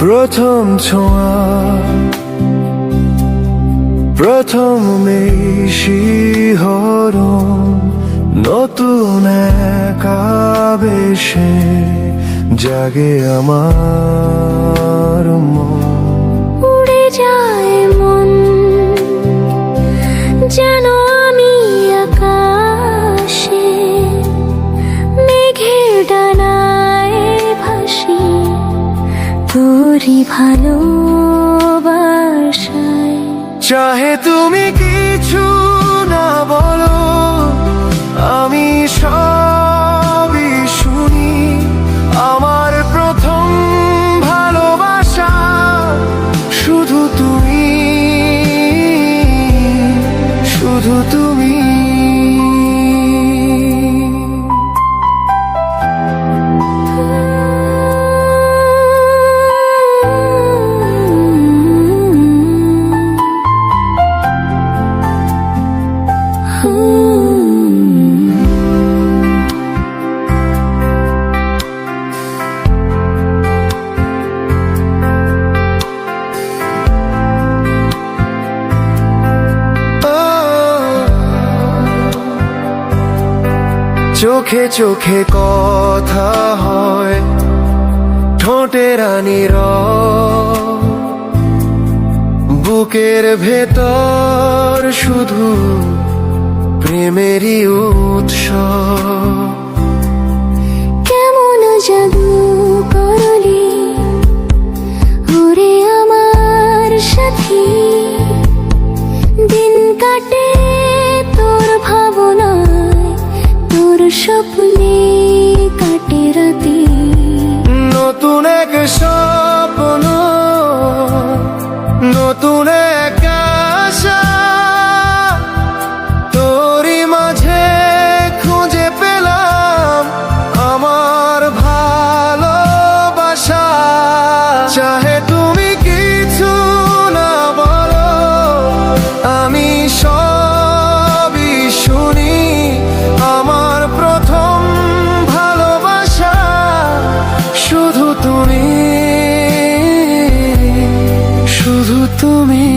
প্রথম ছোঁয়া প্রথম মেশি হর নতুন কাবেশে জাগে আমার মন। ভালোবাসায়। চাহে তুমি চোখে চোখে কথা হয় ঠোঁটে রানীর বুকের ভেতর শুধু প্রেমেরই উৎস। কেমন জাদু করলি নতুন এক তুমি